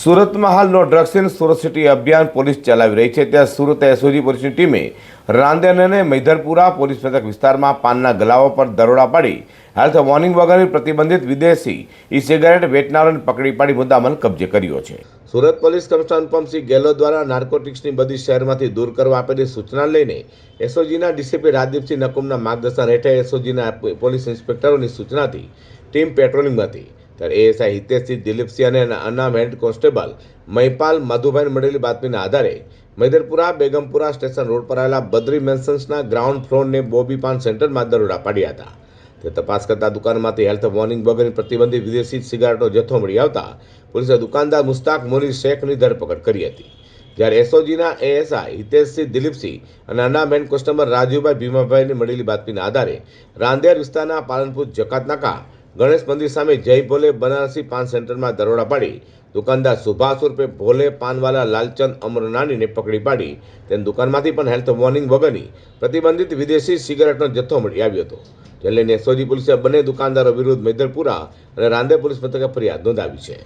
સુરતમાં હાલ નો drugs in Surat city અભિયાન પોલીસ ચલાવી રહી છે. ત્યાં સુરત એસઓજી પોલીસની ટીમે રાંદેર અને મૈધરપુરા પોલીસ મથક વિસ્તારમાં પાનના ગલાઓ પર દરોડા પાડી હેલ્થ વોર્નિંગ વગરની પ્રતિબંધિત વિદેશી ઈ સિગારેટ વેચનારોને પકડી પાડી મુદ્દામાલ કબજે કર્યો છે. સુરત પોલીસ કમિશનર અનુપમસિંહ ગેહલોત દ્વારા નાર્કોટિક્સની બધી શહેરમાંથી દૂર કરવા આપેલી સૂચના લઈને એસઓજીના ડીસીપી રાજદીપસિંહ નકુમના માર્ગદર્શન હેઠળ એસઓજીના પોલીસ ઇન્સ્પેક્ટરોની સૂચનાથી ટીમ પેટ્રોલિંગમાં હતી. ત્યારે એએસઆઈ હિતેશસિંહ દિલીપસિંહ અને અનામ હેડ કોન્સ્ટેબલ મહિપાલ મધુભાઈને મળેલી બાતમીના આધારે મૈદરપુરા બેગમપુરા સ્ટેશન રોડ પર આવેલા બદ્રી મેન્શન્સના ગ્રાઉન્ડ ફ્લોરને બોબી પાન સેન્ટરમાં દરોડા પાડ્યા હતા તે તપાસ કરતા દુકાનમાંથી હેલ્થ વોર્નિંગ વગરની પ્રતિબંધિત વિદેશી સિગારેટનો જથ્થો મળી આવતા પોલીસે દુકાનદાર મુસ્તાક મોની શેખની ધરપકડ કરી હતી જ્યારે એસઓજીના એએસઆઈ હિતેશસિંહ દિલીપસિંહ અને અનામેન કસ્ટમર રાજુભાઈ ભીમાભાઈની મળેલી બાતમીના આધારે રાંદેર વિસ્તારના પાલનપુર જકાત નાકા ગણેશ મંદિર સામે જય ભોલે બનારસી પાન સેન્ટરમાં દરોડા પાડી. દુકાનદાર સુભાષ ઉર્ફે ભોલે પાનવાલા લાલચંદ અમરનાનીને પકડી પાડી. તેની દુકાનમાંથી પણ હેલ્થ વોર્નિંગ વગરની પ્રતિબંધિત વિદેશી સિગારેટનો જથ્થો મળી આવ્યો હતો. જે લઈને એસઓજી પોલીસે બંને દુકાનદારો વિરુદ્ધ મેદરપુરા અને રાંદે પોલીસ મથકે ફરિયાદ નોંધાવી છે.